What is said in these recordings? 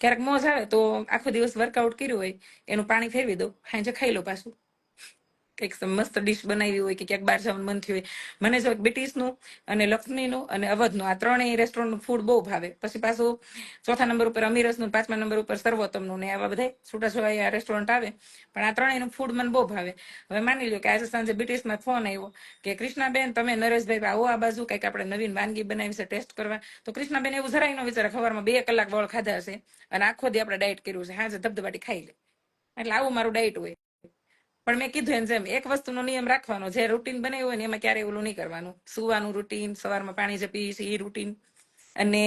ક્યારેક મોજ આવે તો આખો દિવસ વર્કઆઉટ કર્યું હોય, એનું પાણી ફેરવી દઉં સાંજે ખાઈ લો પાછું. કંઈક મસ્ત ડીશ બનાવી હોય કે ક્યાંક બહાર જવાનું મન થયું હોય. મને જો બ્રિટિશનું અને લખનીનું અને અવધનું આ ત્રણેય રેસ્ટોરન્ટનું ફૂડ બહુ ભાવે. પછી પાછું ચોથા નંબર ઉપર અમીરસનું, પાંચમા નંબર ઉપર સર્વોત્તમનું ને આવા બધા આ રેસ્ટોરન્ટ આવે. પણ આ ત્રણેયનું ફૂડ મને બહુ ભાવે. હવે માની લો કે આજે સાંજે બ્રિટિશમાં ફોન આવ્યો કે કૃષ્ણાબેન, તમે નરેશભાઈ આવો આ બાજુ, કંઈક આપણે નવીન વાનગી બનાવી છે, ટેસ્ટ કરવા. તો કૃષ્ણાબેન એવું જરાય ન વિચારે ખબરમાં બે કલાક વળ ખાધા છે અને આખો દી આપણે ડાયટ કર્યું છે. હાજે ધબધબાટી ખાઈ લે. એટલે આવું મારું ડાયટ હોય. પણ મેં કીધું એમ જેમ એક વસ્તુનો નિયમ રાખવાનો, જે રૂટીન બનાવ્યું હોય ને એમાં ક્યારેય ઓલું નહીં કરવાનું. સુવાનું રૂટીન સવારમાં પાણી જે એ રૂટીન અને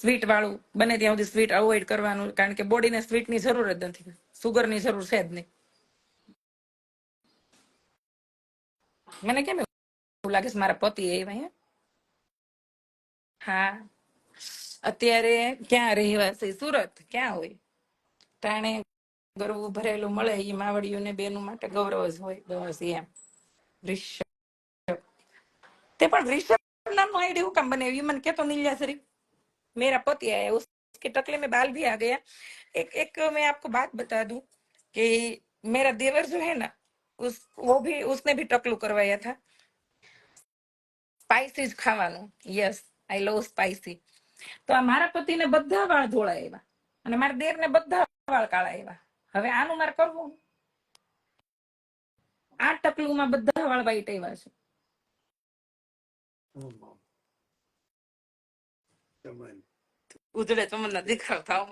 સ્વીટ વાળું બને ત્યાં સુધી સ્વીટ અવોઇડ કરવાનું, કારણ કે બોડીને સ્વીટની જરૂર જ નથી. સુગરની જરૂર છે જ નહીં. મને કેમ એવું લાગે છે મારા પતિ એ હે. અત્યારે ક્યાં રહેવાસી? સુરત ક્યાં હોય? ટાણે ગરવું ભરેલું મળે એ માવડીઓને બેનું માટે ગૌરવ જ હોય બસ એમ રિષભ તે પણ રિષભ નામનું આઈડી હું કામ બને એ મને કેતો નીલિયા मेरा पति है उसके टकले में बाल भी आ गया एक एक मैं आपको बात बता दूं कि मेरा देवर जो है ना उस वो भी उसने भी टकलू करवाया था સ્પાઇસી જ ખાવાનું યસ આઈ લવ સ્પાઇસી તો આ મારા પતિને બધા વાળ ધોળા આવ્યા અને મારા દેરને બધા વાળ કાળા આવ્યા હવે આનું મારે કરવું? આ ટકલુમાં બધા વાળ વાઈટ આવ્યા છે. ઉજળે ચમનના દીકરા થાવ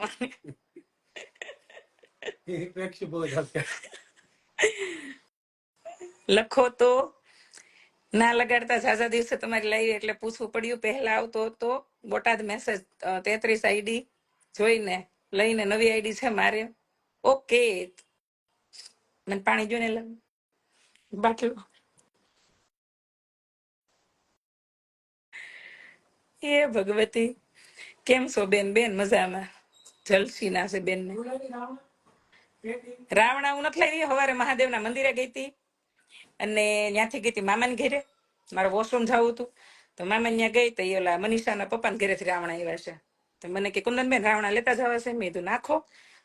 લખો તો ના લગાડતા ઝાઝા દિવસે તમારી લાઈવ એટલે પૂછવું પડ્યું. પહેલા આવતો હતો બોટાદ મેસેજ તેત્રીસ આઈડી જોઈને લઈને નવી આઈડી છે મારે. ઓકે મને પાણી જોઈને લે બાટલો એ ભગવતી કેમ છો બેન બેન મજામાં જલસી ના છે બેન ને રાવણા હું નથી લાવી સવારે મહાદેવના મંદિરે ગઈ હતી અને ત્યાંથી ગઈ હતી મામાને ઘેરે મારે વોશરૂમ જવું હતું તો મામા ત્યાં ગઈ તો એ ઓલા મનીષાના પપ્પાના ઘરેથી રાવણા આવ્યા છે તો મને કે કુંદનબેન રાવણા લેતા જવા છે મેં કીધું નાખો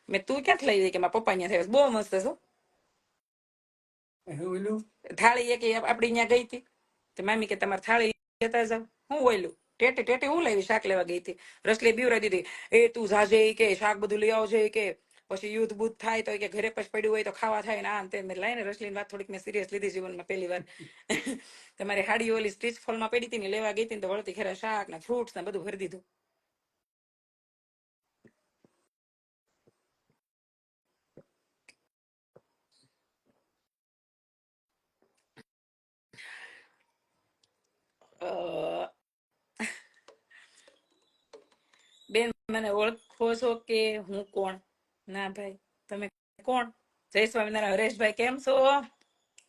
મેં તું ક્યાંથી લઈ ગઈ કે મારા પપ્પા ત્યાં થયા બહુ મસ્ત છે થાળી એક આપડી અહીંયા ગઈ હતી તો મામી કે તમારે થાળી લેતા જાવ હું ઓયલું ટેટે ટેટે હું લેવી શાક લેવા ગઈ હતી રસલી બીવરાઈ દીધી એ તું જાજે કે શાક બધું લઈ આવજે કે પછી યુદ્ધ બુદ્ધ થાય તો કે ઘરે પછી પડ્યું હોય તો ખાવા થાય ને આમ તેમ મેં લઈને રસલીની વાત થોડીક મેં સિરિયસ લીધી જીવનમાં પહેલી વાર તમારી હાડી ઓલી સ્ટીચ ફોલમાં પડી હતી ને લેવા ગઈ હતી ને તો વળતી ખેરા શાક ને ફ્રૂટ્સ ને બધું ભરી દીધું બેન, મને ઓળખો છો કે હું કોણ? ના, ભાઈ, તમે કોણ? જય સ્વામિનારાયણ. હરેશભાઈ, કેમ છો?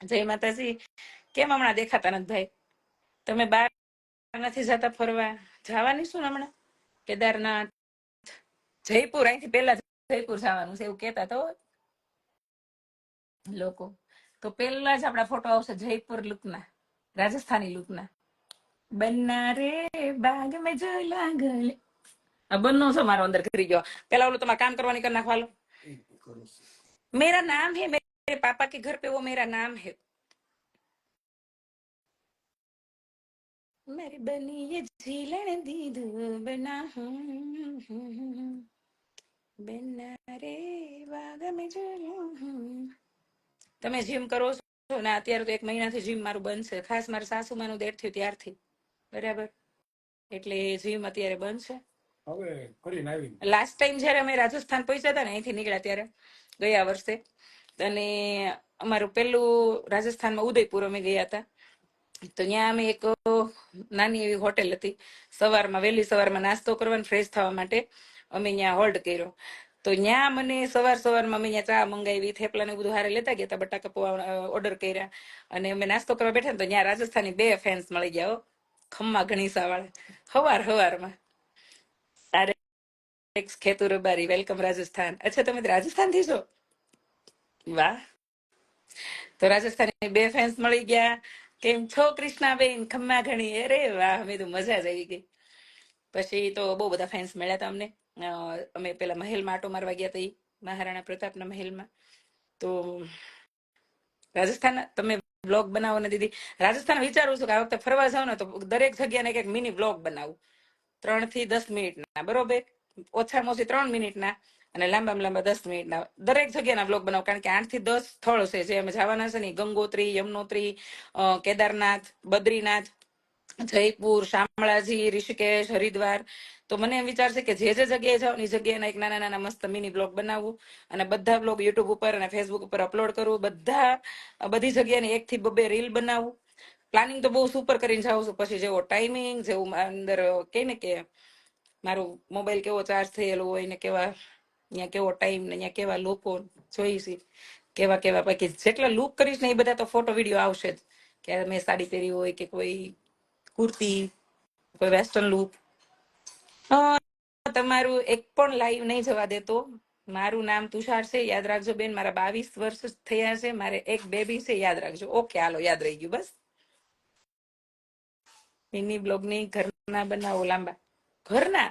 જય માતાજી. કેમ હમણાં દેખાતા નથી, ભાઈ? તમે બહાર નથી જતા ફરવા? જવાની શું હમણાં? કેદારનાથ, જયપુર? અહીંથી પેલા જયપુર જવાનું છે, એવું કેતા તો લોકો. તો પેલા જ આપણા ફોટો આવશે જયપુર લુકના, રાજસ્થાની લુકના. બન્ના રે બાગ મેં જોલા ગલે આ બંનો છે મારો અંદર કરી ગયો પેલા ઓલું તમારે કામ કરવાની કરી નાખવાલો मेरा नाम है मेरे पापा के घर पे वो मेरा नाम है मेरी बनी ये झीलण दीदू बना બના રે વાગ મે જોયું. તમે જીમ કરો છો ને અત્યારે તો એક મહિનાથી જીમ મારું બંધ છે ખાસ મારા સાસુમાનું ડેથ થયું ત્યારથી બરાબર? એટલે જીમ અત્યારે બંધ છે. હવે કરીને આવી લાસ્ટ ટાઈમ જ્યારે અમે રાજસ્થાન પહોંચ્યા હતા ને અહીંથી નીકળ્યા ત્યારે ગયા વર્ષે. અને અમારું પેલું રાજસ્થાનમાં ઉદયપુર અમે ગયા હતા. તો ત્યાં અમે એક નાની એવી હોટેલ હતી. સવારમાં વહેલી સવારમાં નાસ્તો કરવાનો ફ્રેશ થવા માટે અમે ત્યાં હોલ્ડ કર્યો. તો ત્યાં મને સવાર સવારમાં અમે ત્યાં ચા મંગાવી થેપલા ને બધું હારે લેતા ગયા હતા બટાકા પૌવા ઓર્ડર કર્યા. અને અમે નાસ્તો કરવા બેઠા ને તો ત્યાં રાજસ્થાની બે ફેન્સ મળી ગયા હો. ખમ્મા ઘણી વાળા હવાર, હવારમાં. તારે ખેતુ રબારી વેલકમ રાજસ્થાન. અચ્છા, તમે રાજસ્થાનથી છો? વાહ. તો રાજસ્થાની બે ફેન્સ મળી ગયા. કેમ છો, કૃષ્ણાબેન? ખમ્મા ઘણી અરે વાહ મેં તો મજા જ આવી ગઈ. પછી તો બહુ બધા ફેન્સ મળ્યા હતા અમને. અમે પેલા મહેલમાં આટો મારવા ગયા હતા મહારાણા પ્રતાપના મહેલમાં. તો રાજસ્થાન, તમે બ્લોગ બનાવો ને દીદી. રાજસ્થાન વિચારું છું કે આ વખતે ફરવા જાવ ને તો દરેક જગ્યાને એક મિની બ્લોગ બનાવું. ત્રણથી દસ મિનિટના, બરોબર? ઓછામાં ઓછી ત્રણ મિનિટના અને લાંબા લાંબા દસ મિનિટના. દરેક જગ્યાના બ્લોગ બનાવો કારણ કે આઠથી દસ સ્થળ છે. જે અમે જવાના છે ને ગંગોત્રી, યમનોત્રી કેદારનાથ, બદ્રીનાથ જયપુર, શામળાજી, ઋષિકેશ, હરિદ્વાર. તો મને એમ વિચાર છે કે જે જે જગ્યાએ જાઉં એ જગ્યાના એક નાના નાના મસ્ત મિની બ્લોગ બનાવવું અને બધા બ્લોગ યુટ્યુબ ઉપર અને ફેસબુક ઉપર અપલોડ કરવું બધા બધી જગ્યાની એક થી બબે રીલ બનાવવું પ્લાનિંગ તો બહુ સુપર કરીને જાઉં છું. પછી જેવો ટાઈમિંગ, જેવું અંદર કે ને કે મારું મોબાઈલ કેવો ચાર્જ થયેલો હોય ને કેવા અહીંયા કેવો ટાઈમ ને અહીંયા કેવા લોકો જોઈશી કેવા કેવા. બાકી જેટલા લુક કરીશ ને એ બધા તો ફોટો વીડિયો આવશે જ. કે મેં સાડી પહેરી હોય કે કોઈ કુર્તી, કોઈ વેસ્ટર્ન લુક તમારું એક પણ લાઈવ નહીં જવા દેતો. મારું નામ તુષાર છે, યાદ રાખજો બેન, મારા બાવીસ વર્ષ થયા છે, મારે એક બેબી છે, યાદ રાખજો. ઓકે હાલો, યાદ રહી ગયું, બસ. મિની બ્લોગની ઘરના બનાવો લાંબા. ઘરના?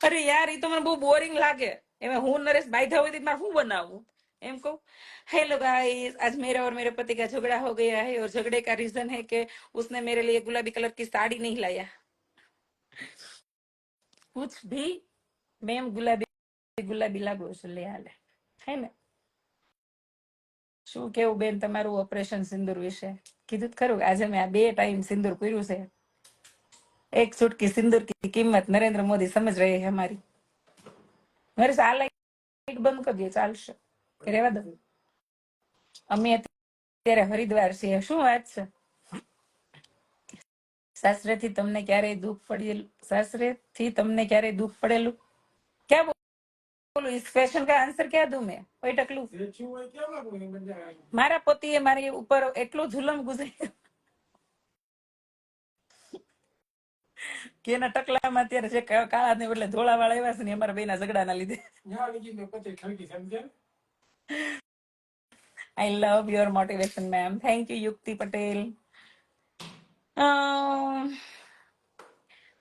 અરે યાર એ તો મને બહુ બોરિંગ લાગે. એમાં હું નરેશ બાઈધા હોય તો મારે શું બનાવવું एम को हेलो गाइस आज मेरा और मेरे पति का झगड़ा हो गया है और झगड़े का रीजन है कि उसने मेरे लिए गुलाबी कलर की साड़ी नहीं लाया कुछ भी મેમ ગુલાબી ગુલાબી લાગુ છું લે હાલે. હે શું કેવું બેન તમારું ઓપરેશન સિંદૂર વિશે? કીધું ખરું આજે મેં આ બે ટાઈમ સિંદુર કર્યું છે. એક ચુટકી સિંદૂર કી કિંમત નરેન્દ્ર મોદી સમજ રહી હે મારી મારે આ લાઈટ બંધ કરી દે, ચાલશે. રેવા દો અમે અત્યારે હરિદ્વાર છીએ શું વાત છે સાસરેથી તમને ક્યારેય દુઃખ પડેલું સાસરેથી તમને ક્યારેય દુઃખ પડેલું ક્યાં બોલું આન્સર ક્યાં દઉં મારા પતિએ મારી ઉપર એટલો જુલમ ગુજાર્યો કેના ટકલામાં અત્યારે કાળા ને એટલે ધોળા વાળા એવા છે ને અમારા બેના ઝઘડાના લીધે I love your motivation, ma'am. Thank you, Yukti Patel.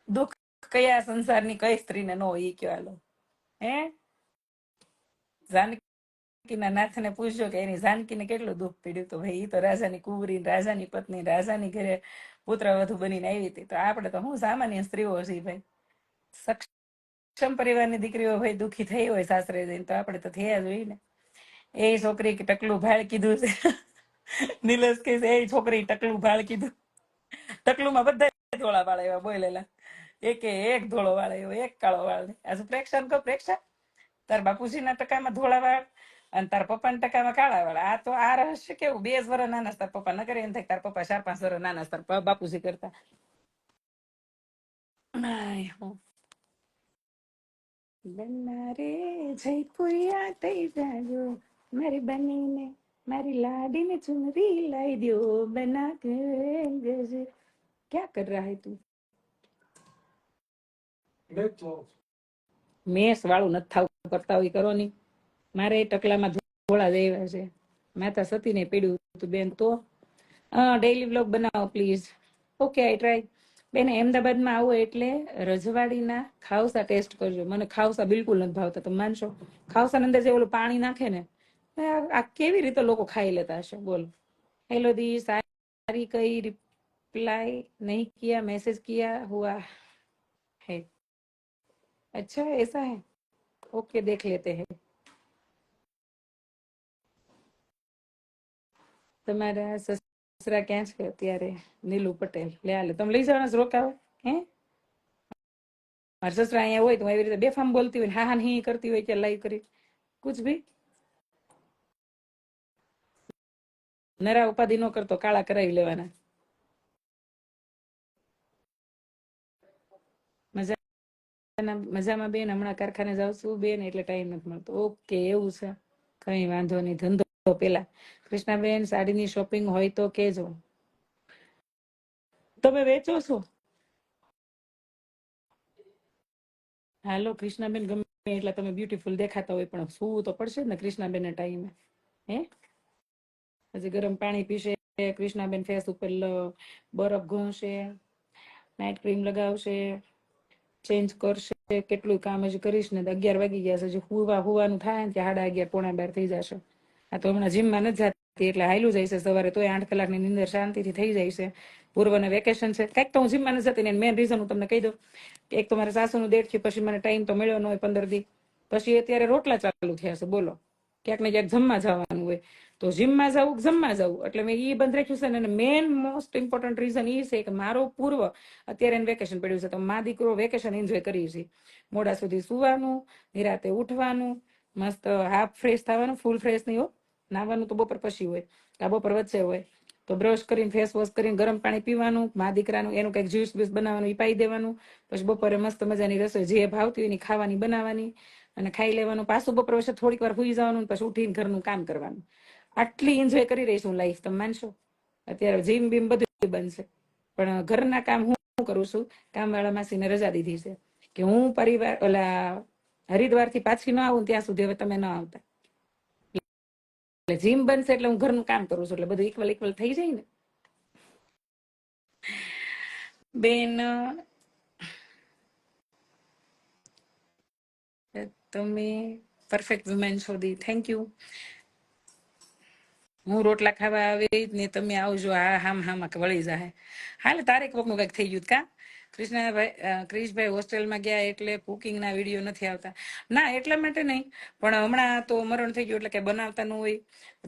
દુઃખ કયા સંસારની કઈ સ્ત્રીને નો ઈ કયો હે? જાનકીના નાથને પૂછ્યો કે એની જાનકીને કેટલું દુઃખ પીડ્યું તો ભાઈ? એ તો રાજાની કુંવરી રાજાની પત્ની રાજાની ઘરે પુત્ર વધુ બનીને આવી હતી. તો આપણે તો હું સામાન્ય સ્ત્રીઓ છીએ ભાઈ. સક્ષમ પરિવારની દીકરીઓ ભાઈ દુઃખી થઈ હોય સાસરે જઈને તો આપણે તો થયા જ હોય ને. એ છોકરી ટકલું ભાળ કીધું છે. નીલસ કે એ છોકરી ટકલું ભાળ કીધું. ટકલુમાં બધા ધોળા વાળા એવા બોલેલા એકે એક ધોળો વાળા એવો એક કાળો વાળ આ શું પ્રેક્ષણ કહો, પ્રેક્ષા? તાર બાપુજીના ટકામાં ધોળા વાળ અને તાર પપ્પાના ટકામાં કાળા વાળ. આ તો આ રહસ્ય કેવું? બે જ વર્ષ નાના તાર પપ્પા. ન કરે એમ થાય તાર પપ્પા ચાર પાંચ વર્ષ નાના તાર બાપુજી કરતા. બન્ના રે જયપુરિયા થઈ જાજો. મારી બનીને મારી લાડીને ચુનરી लाई દો બના કે ક્યાં કર રહા હે તું? મેસ વાળું નથી કરતા હોય કરો ની મારે ટકલામાં ધોળા દેવા છે. માતા સતીને પીડ્યું તું બેન તો. ડેઈલી બ્લોગ બનાવો પ્લીઝ ઓકે આઈ ટ્રાય બેન અહેમદાબાદમાં આવો એટલે રજવાડીના ખાવસા ટેસ્ટ કરજો. મને ખાવસા બિલકુલ નથી ભાવતા તમે માનશો? ખાવસાની અંદર જે ઓલું પાણી નાખે ને આ આ કેવી રીતે લોકો ખાઈ લેતા હશે બોલો હેલો દી સારી કઈ रिप्लाई नहीं किया मैसेज किया हुआ है अच्छा ऐसा है ओके देख लेते हैं તમારા સસરા ક્યાં છે અત્યારે નીલુ પટેલ લે હાલે તમે લઈ જવાના છો રોકાવા હે મારા સસરા અહીંયા હોય તો હું એવી રીતે બેફામ બોલતી હોય ને હા હા ને હી કરતી હોય કે લાઈવ કરી કુછ ભી નરા ઉપાધિ નો કરતો, કાળા કરાવી લેવાના. મજામાં બેન, હમણાં કારખાને જાઉં છું, બેન, એટલે ટાઈમ નથી મળતો. ઓકે, એવું છે. કઈ વાંધો નહીં, ધંધો પેલા. કૃષ્ણાબેન, સાડીની શોપિંગ હોય તો કેજો તમે વેચો છો? હાલો, કૃષ્ણાબેન ગમે એટલે તમે બ્યુટીફુલ દેખાતા હોય, પણ સુવું તો પડશે ને કૃષ્ણાબેન ટાઈમે? હે? હજી ગરમ પાણી પીશે, કૃષ્ણાબેન ફેસ ઉપર બરફ ઘોંશે નાઇટ ક્રીમ લગાવશે ચેન્જ કરશે, કેટલું કામ હજી કરીશ ને અગિયાર વાગી ગયા છે, હજી હુવા, હુવાનું થાય ને ત્યાં સાડા અગિયાર, પોણા બાર થઈ જશે. આ તો હમણાં જીમમાં નથી જતી એટલે હાયલું જાય છે સવારે, તોય આઠ કલાકની નીંદર શાંતિથી થઈ જાય છે. પૂર્વને વેકેશન છે. કંઈક તો હું જીમમાં નથી જતી ને મેન રીઝન હું તમને કહી દઉં કે એક તો મારા સાસુનું ડેટ છે પછી મને ટાઈમ તો મળ્યો ન હોય પંદર દી. પછી અત્યારે રોટલા ચાલુ થયા છે, બોલો. ક્યાંક ને ક્યાંક જમવા જવાનું હોય. તો જીમમાં જવું જમવા જવું એટલે મેં એ બંધ રાખ્યું છે અને મેન મોસ્ટ ઇમ્પોર્ટન્ટ રીઝન એ છે કે મારો પૂર્વ અત્યારે એને વેકેશન પડ્યું છે, તો મા દીકરો વેકેશન એન્જોય કરી છે. મોડા સુધી સુવાનું, નિરાતે ઉઠવાનું, મસ્ત હાફ ફ્રેશ થવાનું ફૂલ ફ્રેશ નહીં હો. નાવાનું તો બપોર પછી હોય, આ બપોર વચ્ચે હોય. તો બ્રશ કરીને ફેસ વોશ કરીને, ગરમ પાણી પીવાનું, મા દીકરાનું એનું કંઈક જ્યુસ બ્યુસ બનાવવાનું એ પાઈ દેવાનું. પછી બપોરે મસ્ત મજાની રસોઈ જે ભાવતી હોય એની ખાવાની, બનાવવાની. અને ખાઈ લેવાનું. પાછું બપોર વચ્ચે થોડીક વાર સુઈ જવાનું પછી ઉઠીને ઘરનું કામ કરવાનું. આટલી એન્જોય કરી રહી છું લાઈફ તમે માનશો? અત્યારે જીમ બીમ બધું બનશે. પણ ઘરના કામ હું કરું છું? કામવાળા માસીને રજા દીધી છે કે હું પરિવાર, ઓલા હરિદ્વારથી પાછી ન આવું ત્યાં સુધી હવે તમે ન આવતા. એટલે જીમ બનશે એટલે હું ઘરનું કામ કરું છું, એટલે બધું ઇક્વલ ઇક્વલ થઈ જાય ને. બેન, તમે પરફેક્ટ વુમેન છો દી. થેન્ક યુ હું રોટલા ખાવા આવી ને તમે આવજો, આ હામ હામ વળી જાય હાલ તારે કોકનું કંઈક થઈ ગયું કા? કૃષ્ણભાઈ ક્રિશભાઈ હોસ્ટેલમાં ગયા એટલે કુકિંગના વીડિયો નથી આવતા. ના, એટલા માટે નહીં, પણ હમણાં તો મરણ થઈ ગયું એટલે કે બનાવતા ન હોય.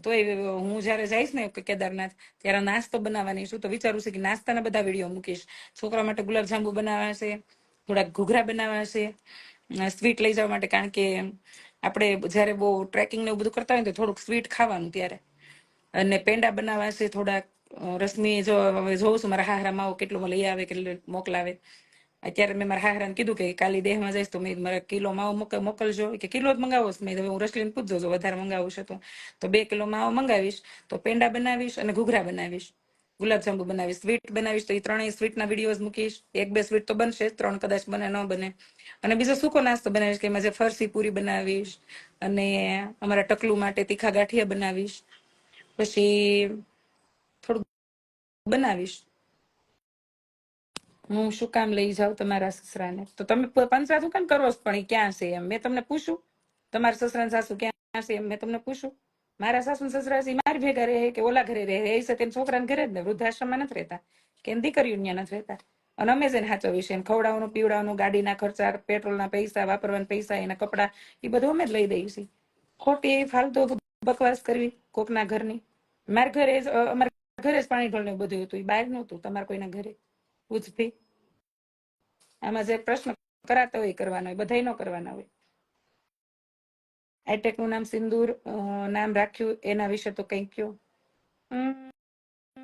તોય હું જ્યારે જઈશ ને કેદારનાથ, ત્યારે નાસ્તો બનાવવાની છું. તો વિચારું છું કે નાસ્તાના બધા વીડિયો મૂકીશ. છોકરા માટે ગુલાબજાંબુ બનાવાશે, થોડાક ઘૂઘરા બનાવવા છે સ્વીટ લઈ જવા માટે. કારણ કે આપણે જ્યારે બહુ ટ્રેકિંગ ને એવું બધું કરતા હોય ને તો થોડુંક સ્વીટ ખાવાનું ત્યારે. અને પેંડા બનાવવા છે થોડાક રસમી જો હવે જોઉં છું, મારા હાહરા માવો કેટલું લઈ આવે, કેટલું મોકલાવે. અત્યારે મેં મારા હાહરાને કીધું કે કાલી દેહમાં જઈશ તો મેં મારા કિલો માવો મોક- મોકલજો. કે કિલો જ મંગાવો મેં હું રસલીને પૂછજો જો વધારે મંગાવું છે તો. તો બે કિલો માવો મંગાવીશ, તો પેંડા બનાવીશ અને ઘૂઘરા બનાવીશ. ગુલાબજાંબુ બનાવીશ, સ્વીટ બનાવીશ, તો એ ત્રણેય સ્વીટના વિડીયોઝ મૂકીશ. એક બે સ્વીટ તો બનશે, ત્રણ કદાચ બને, ન બને. અને બીજો સૂકો નાસ્તો બનાવીશ કે એમાં જે ફરસી પૂરી બનાવીશ અને અમારા ટકલું માટે તીખા ગાંઠિયા બનાવીશ. પછી થોડુંક બનાવીશ. હું શું કામ લઈ જાઉં તમારા સસરાને? તો તમે પંચરા શું કામ કરો છો પણ એ ક્યાં છે એમ? મેં તમને પૂછું તમારા સસરા સાસુ ક્યાં છે એમ મેં તમને પૂછું મારા સાસુ સસરા છે મારી ભેગા રહે કે ઓલા ઘરે રહે? એ છે તેમ છોકરાને ઘરે જ ને, વૃદ્ધાશ્રમમાં નથી રહેતા. કે દીકરીઓ ત્યાં નથી રહેતા? અને અમે જ એને સાચવીએ છીએ, એને ખવડાવવાનું, પીવડાવવાનું, ગાડીના ખર્ચા, પેટ્રોલના પૈસા, વાપરવાના પૈસા, એના કપડા, એ બધું અમે જ લઈ દઈએ છીએ. ખોટી, ફાલતુ બકવાસ કરવી કોકના ઘરની. મારા ઘરે જ, અમારા ઘરે જ પાણી ઢોળને બધું હતું. ઈ બહાર નહોતું. તમારા કોઈના ઘરે? પૂછતી. આમાં જે પ્રશ્ન કરાતા હોય એ કરવાના હોય. બધાય ન કરવાના હોય. એટેકનું નામ સિંદૂર નામ રાખ્યું. એના વિશે તો કંઈક કયો?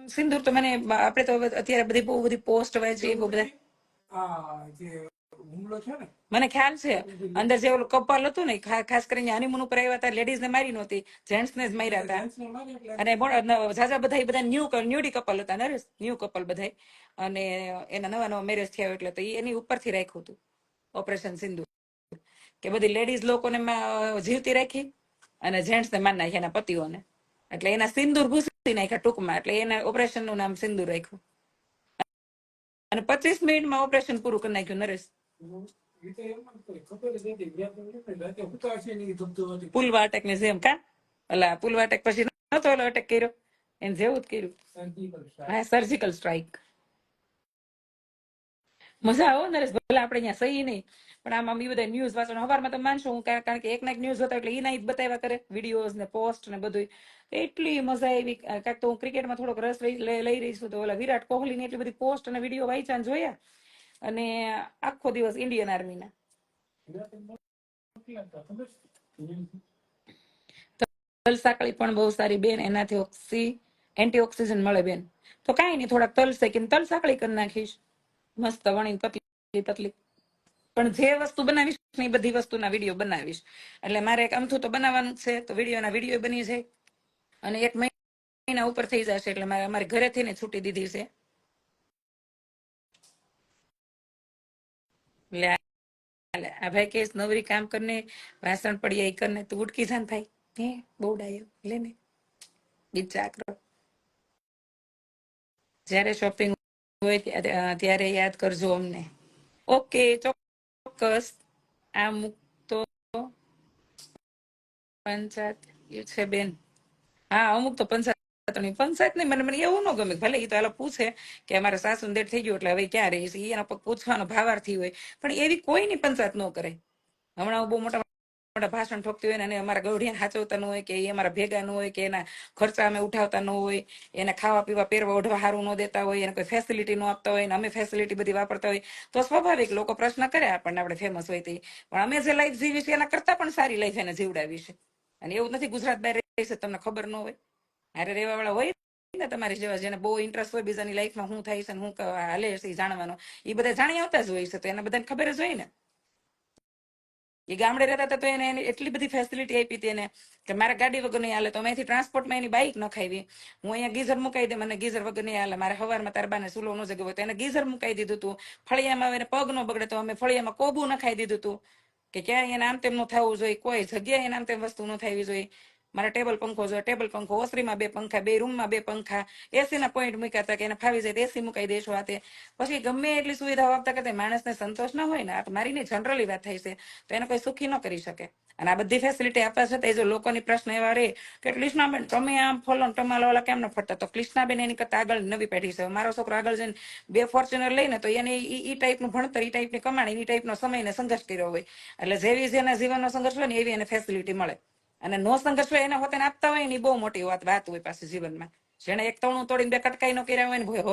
સિંદૂર તો મને આપણે તો અત્યારે બધી બહુ બધી પોસ્ટ હોય છે બહુ બધા આ જે હુમલો છે ને? મને ખ્યાલ છે. અંદર જે ઓલું કપલ હતું ને ખાસ કરીને હનીમૂન ઉપર આવ્યા હતા લેડીઝ ને મારી નહોતી જેન્ટ્સ ને જ માર્યા હતા. અને ઝાઝા બધા બધા ન્યુ ન્યુડી કપલ હતા નરેશ? ન્યુ કપલ બધા અને એના નવા નવા મેરેજ થયા એટલે તો એની ઉપરથી રાખ્યું હતું ઓપરેશન સિંધુ. કે બધી લેડીઝ લોકોને જીવતી રાખી અને જેન્ટ્સ ને માર નાખ્યા એના પતિઓને. એટલે એના સિંદૂર ભૂસી નાખ્યા ટૂંકમાં એટલે એના ઓપરેશનનું નામ સિંદૂર રાખ્યું. અને પચીસ મિનિટમાં ઓપરેશન પૂરું કરી નાખ્યું નરેશ. પુલવા ને જેમ કા? અલા પુલવા પછી નતો ઓલો અટેક કર્યો? એને જેવું જ કર્યું. સર્જિકલ સ્ટ્રાઇક મજા આવો નરેશ ભલે આપણે અહીંયા સહી નહીં, પણ આમ એ બધા ન્યૂઝ વાંચો. હવારમાં તો માનશો હું કારણ કે એક ના એક ન્યૂઝ હતા એટલે એના જ બતાવ્યા કરે. વિડીયોઝ ને પોસ્ટ ને બધું એટલી મજા આવી. કાંઈક તો હું ક્રિકેટમાં થોડોક રસ લઈ રહી છું તો ઓલા વિરાટ કોહલી ની એટલી બધી પોસ્ટ અને વીડિયો વાંચ્યા જોયા. અને આખો દિવસ ઇન્ડિયન આર્મીના? તલ સાંકળી પણ બહુ સારી બેન, એનાથી ઓક્સી એન્ટી ઓક્સિજન મળે બેન. તો કાંઈ નહીં, થોડાક તલ શેકીને તલ સાંકળી કરી નાખીશ. મસ્ત વણી પતલી પતલી પણ જે વસ્તુ બનાવીશ એ બધી વસ્તુના વીડિયો બનાવીશ. એટલે મારે એક અમથું તો બનાવવાનું છે, તો વિડીયોના વીડિયો બની જાય. અને એક મહિના ઉપર થઈ જશે, એટલે મારે અમારે ઘરેથી ને છૂટી દીધી છે. એટલે આ- ભાઈ કેસ નવરી કામ કરને વાસણ પડ્યા એ કરને તું ઉટકી થાય ભાઈ. હે બહુ ડાયો લે ને. બિચારો જ્યારે શોપિંગ હોય ત્યારે યાદ કરજો અમને. ઓકે, ચોક્કસ. આ અમુક તો પંચાયત છે બેન. હા, અમુક તો પંચાયત ની પંચાયત નહીં, મને મને એવું ન ગમે ભલે એ તો એલા પૂછે કે અમારે સાસુ ને થઈ ગયું એટલે હવે ક્યાં રહીશ એના પર પૂછવાનો ભાવાર્થી હોય. પણ એવી કોઈની પંચાયત ન કરે. હમણાં બહુ મોટા મોટા ભાષણ ઠોકતી હોય ને અને અમારા ગૌઢિયા હાચવતા ન હોય કે એ અમારા ભેગા ન હોય કે એના ખર્ચા અમે ઉઠાવતા ન હોય, એને ખાવા પીવા પહેરવા ઓઢવા સારું ન દેતા હોય, એને કોઈ ફેસિલિટી ન આપતા હોય, ને અમે ફેસિલિટી બધી વાપરતા હોય, તો સ્વાભાવિક લોકો પ્રશ્ન કરે આપણને, આપણે ફેમસ હોય તે. પણ અમે જે લાઈફ જીવી છે એના કરતા પણ સારી લાઈફ એને જીવડાવી છે અને એવું નથી ગુજરાત બહાર રહી છે, તમને ખબર ન હોય. હારે રહેવા વાળા હોય ને તમારી જેવા જેને બહુ ઇન્ટરેસ્ટ હોય બીજાની લાઈફમાં શું થાય છે ને શું હાલે છે એ જાણવાનો. એ બધા જાણી આવતા જ હોય છે, તો એને બધાને ખબર જ હોય ને. એ ગામડે રહેતા હતા તો એને એટલી બધી ફેસિલિટી આપી હતી એને, કે મારા ગાડી વગર નહીં હાલે તો અહીંથી ટ્રાન્સપોર્ટમાં એની બાઇક નખાવી હું અહીંયા ગીઝર મુકાઈ દે, મને ગીઝર વગર નહીં હાલે. મારે હવારમાં તાર બાને સુલો ન જગ્યો તો એને ગીઝર મુકાઈ દીધું હતું ફળિયામાં એને પગ ન બગડે તો અમે ફળિયામાં કોબું નખાઈ દીધું હતું કે ક્યાંય એને આમ તેમ ન થવું જોઈએ, કોઈ જગ્યાએ એને આમ તેમ વસ્તુ ન થવી જોઈએ. મારે ટેબલ પંખો જોઈએ ટેબલ પંખો ઓસરીમાં બે પંખા, બે રૂમમાં બે પંખા, એસીના પોઈન્ટ મૂક્યા હતા કે એને ફાવી જાય એસી મુકાઈ દેશો આ તે પછી ગમે એટલી સુવિધાઓ આપતા કરતા માણસને સંતોષ ના હોય ને, આ તો મારી નહીં જનરલી વાત થાય છે, તો એને કોઈ સુખી ન કરી શકે. અને આ બધી ફેસિલિટી આપવા છતાં જો લોકોની પ્રશ્ન એવા રહે કે કૃષ્ણાબેન, તમે આમ ફોલો તમારા વાળા કેમ ન ફરતા તો કૃષ્ણાબેન એની કરતા આગળ નવી પેઢી છે. મારો છોકરો આગળ જઈને બે ફોર્ચ્યુનર લઈને તો એને ઈ ટાઈપનું ભણતર, ઈ ટાઈપની કમાણી એ ટાઈપનો સમય ને સંઘર્ષ કર્યો હોય. એટલે જેવી જેના જીવનનો સંઘર્ષ હોય ને એવી એને ફેસિલિટી મળે. અને નો સંઘર્ષ હોય એના હોતે આપતા હોય ને એ બહુ મોટી વાત વાત હોય પાછી જીવનમાં. જેને એક તણું તોડીને બે કટકાઈ નો કર્યા હોય ને હોય.